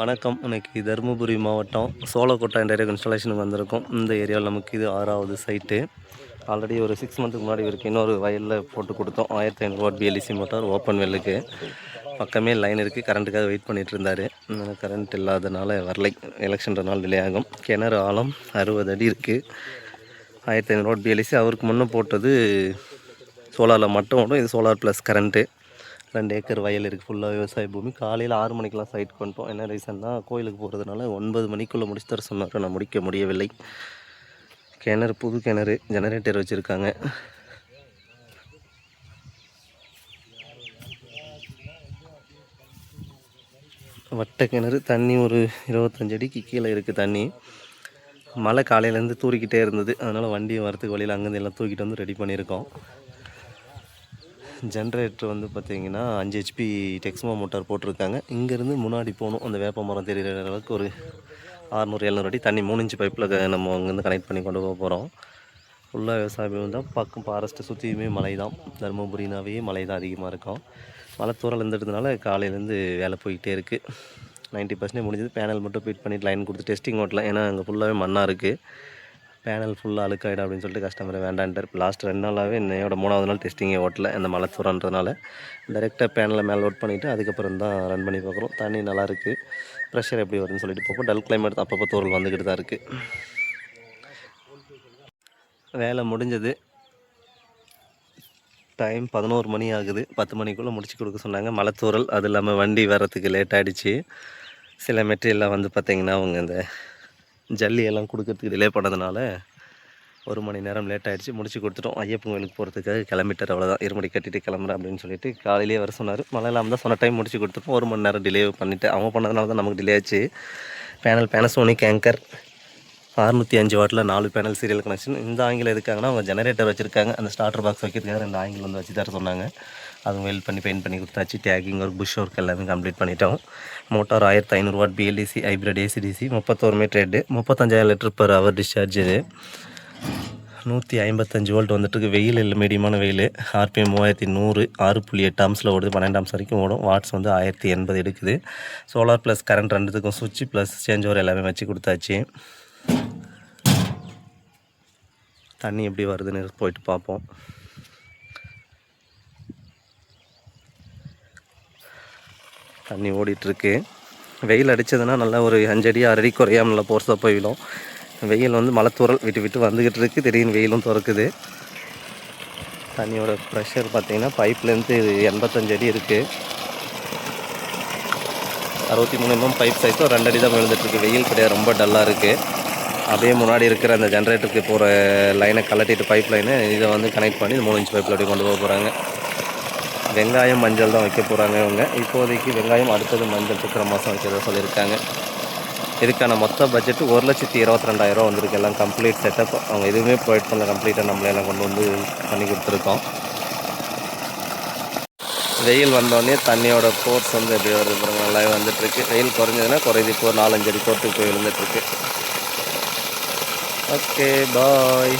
வணக்கம். இன்னைக்கு தருமபுரி மாவட்டம் சோழக்கோட்டை டைரக்ட் இன்ஸ்டாலேஷனுக்கு வந்திருக்கோம். இந்த ஏரியாவில் நமக்கு இது ஆறாவது சைட்டு ஆல்ரெடி ஒரு சிக்ஸ் மந்த்துக்கு முன்னாடி இருக்கு இன்னொரு வயலில் போட்டு கொடுத்தோம். ஆயிரத்தி ஐநூறுவா பிஎல்இசி மோட்டார் ஓப்பன் வெல்லுக்கு பக்கமே லைன் இருக்குது கரண்ட்டுக்காக வெயிட் பண்ணிகிட்டு இருந்தார். கரண்ட் இல்லாதனால வரலை. எலெக்ஷன்ற டிலே ஆகும் கிணறு ஆழம் அறுபது அடி இருக்குது ஆயிரத்தி ஐநூறுவா பிஎல்இசி அவருக்கு முன்னே போட்டது சோலாரில் மட்டும் ஓடும். இது சோலார் ப்ளஸ் கரண்ட்டு ரெண்டு ஏக்கர் வயல் இருக்குது ஃபுல்லாக விவசாய பூமி. காலையில் ஆறு மணிக்கெலாம் சைட் பண்ணிட்டோம் என்ன ரீசன்னா கோயிலுக்கு போகிறதுனால ஒன்பது மணிக்குள்ளே முடிச்சு தர சொன்னார். நான் முடிக்க முடியவில்லை. கிணறு புது கிணறு ஜெனரேட்டர் வச்சுருக்காங்க. வட்ட கிணறு தண்ணி ஒரு இருபத்தஞ்சு அடிக்கு கீழே இருக்குது தண்ணி. மழை காலையிலேருந்து தூரிக்கிட்டே இருந்தது. அதனால் வண்டியை வரத்துக்கு வழியில் அங்கேருந்து எல்லாம் தூக்கிட்டு வந்து ரெடி பண்ணியிருக்கோம். ஜென்ரேட்டர் வந்து பார்த்திங்கன்னா அஞ்சு ஹெச்பி டெக்ஸ்மோ மோட்டார் போட்டிருக்காங்க. இங்கேருந்து முன்னாடி போகணும். அந்த வேப்ப மரம் தெரிகிற அளவுக்கு ஒரு அறநூறு எழுநூறு அடி தண்ணி மூணு இன்ச்சு பைப்பில் நம்ம அங்கேருந்து கனெக்ட் பண்ணி கொண்டு போக போகிறோம் ஃபுல்லாக விவசாயம் தான். பக்கம் ஃபாரஸ்ட்டு சுற்றியுமே மலை தான் தருமபுரினாவே மலை தான் அதிகமாக இருக்கும். மலை தூரல் இருந்ததுனால காலையிலேருந்து வேலை போய்கிட்டே இருக்குது நைன்ட்டி பர்சன்டேஜ் முடிஞ்சது. பேனல் மட்டும் ஃபிட் பண்ணிட்டு லைன் கொடுத்து டெஸ்டிங் ஓட்டலாம் ஏன்னா அங்கே ஃபுல்லாகவே மண்ணாக இருக்குது பேனல் ஃபுல்லாக அழுக்காயிடும் அப்படின்னு சொல்லிட்டு கஸ்டமர் வேண்டான்ட்டார். லாஸ்ட் ரெண்டு நாளாகவே என்னையோட மூணாவது நாள் டெஸ்டிங்கே ஓட்டல. அந்த மலை தூரன்றதுனால டைரெக்டாக பேனலை மேலே லோட் பண்ணிவிட்டு அதுக்கப்புறம் தான் ரன் பண்ணி பார்க்குறோம். தண்ணி நல்லாயிருக்கு ப்ரெஷர் எப்படி வருதுன்னு சொல்லிட்டு பார்ப்போம். டல் கிளைமேட் அப்பப்போ தோல் வந்துக்கிட்டு தான் இருக்குது வேலை முடிஞ்சது. டைம் பதினோரு மணி ஆகுது. பத்து மணிக்குள்ளே முடிச்சு கொடுக்க சொன்னாங்க. மலைத்தூரல் அது இல்லாமல் வண்டி வர்றதுக்கு லேட் ஆகிடுச்சு சில மெட்டீரியல்லாம் வந்து பார்த்திங்கன்னா அவங்க இந்த ஜல்லி எல்லாம் கொடுக்கறதுக்கு டிலே பண்ணதுனால ஒரு மணி நேரம் லேட் ஆகிடுச்சு முடிச்சு கொடுத்துட்டோம். ஐயப்பன் கோயிலுக்கு போகிறதுக்காக கிளம்பிட்டார். அவ்வளோதான் இருமடி கட்டிட்டு கிளம்புறேன் அப்படின்னு சொல்லிட்டு காலையிலேயே வர சொன்னார். மழை இல்லாமல் தான் சொன்ன டைம் முடிச்சு கொடுத்துருப்போம். ஒரு மணி நேரம் டிலே பண்ணிவிட்டு அவன் பண்ணதுனால தான் நமக்கு டிலே ஆச்சு. பேனல் பேனசோனிக் ஆங்கர் அறுநூற்றி அஞ்சு வாட்டில் நாலு பேனல் சீரியல் கனெக்ஷன் இந்த ஆங்கிள் எதுக்காங்கன்னா அவங்க ஜெனரேட்டர் வச்சுருக்காங்க. அந்த ஸ்டார்டர் பாக்ஸ் வைக்கிறதுக்காக ரெண்டு ஆங்கிள் வந்து வச்சு தர சொன்னாங்க. அதுவும் வெல் பண்ணி பெயிண்ட் பண்ணி கொடுத்தாச்சு. டேக்கிங் ஒர்க் புஷ் ஒர்க் எல்லாமே கம்ப்ளீட் பண்ணிட்டோம். மோட்டார் ஆயிரத்தி ஐநூறு watt BLDC hybrid AC DC முப்பத்தோரு மீட்டர் ஹெட்டு முப்பத்தஞ்சாயிரம் லிட்டர் பர் ஹவர் டிஸ்சார்ஜ் இது நூற்றி ஐம்பத்தஞ்சு வோல்ட் வந்துட்டு வெயில் இல்லை மீடியமான வெயில். ஆர்பிஎம் மூவாயிரத்தி நூறு ஆறு புள்ளி எட்டு ஆம்ஸில் ஓடுது. பன்னெண்டாம்ஸ் வரைக்கும் ஓடும். வாட்ஸ் வந்து ஆயிரத்தி எண்பது எடுக்குது. சோலார் ப்ளஸ் கரண்ட் ரெண்டுத்துக்கும் சுவிட்ச் ப்ளஸ் சேஞ்ச் ஓவர் எல்லாமே வச்சு கொடுத்தாச்சு. தண்ணி எப்படி வருதுன்னு போயிட்டு பார்ப்போம். தண்ணி ஓடிட்டுருக்கு. வெயில் அடித்ததுன்னா நல்லா ஒரு அஞ்சடி ஆறடி அடி குறையாம நல்லா போர்ஸாக போயிடும். வெயில் வந்து மலை தூரல் விட்டு விட்டு வந்துக்கிட்டு இருக்குது திடீர்னு வெயிலும் திறக்குது. தண்ணியோட ப்ரெஷர் பார்த்திங்கன்னா பைப்லேருந்து எண்பத்தஞ்சு அடி இருக்குது அறுபத்தி மூணு எம்எம் பைப் சைஸும் ரெண்டு அடி தான் விழுந்துட்டுருக்கு வெயில் கிடையாது ரொம்ப டல்லாக இருக்குது அப்படியே முன்னாடி இருக்கிற அந்த ஜென்ரேட்டருக்கு போகிற லைனை கலட்டிட்டு பைப் லைனை இதை வந்து கனெக்ட் பண்ணி மூணு இன்ச் பைப்பில் அப்படியே கொண்டு போக போகிறாங்க வெங்காயம் மஞ்சள் தான் வைக்க போகிறாங்க இவங்க. இப்போதைக்கு வெங்காயம் அடுத்தது மஞ்சள் சித்திரை மாதம் வைக்கிறதா சொல்லியிருக்காங்க. இதுக்கான மொத்த பட்ஜெட்டு ஒரு லட்சத்தி இருபத்தி ரெண்டாயிரம் வந்திருக்கு. எல்லாம் கம்ப்ளீட் செட்டப் அவங்க எதுவுமே ப்ரொவைட் பண்ணல. கம்ப்ளீட்டாக நம்மளே எல்லாம் கொண்டு வந்து பண்ணி கொடுத்துருக்கோம். வெயில் வந்தோடனே தண்ணியோட ஃபோர்ஸ் வந்து எப்படி வருது நல்லாவே வந்துட்டுருக்கு வெயில் குறைஞ்சதுன்னா குறையுது. இப்போ நாலஞ்சு அடி கோர்ட்டுக்கு போய் விழுந்துட்டுருக்கு ஓகே பாய்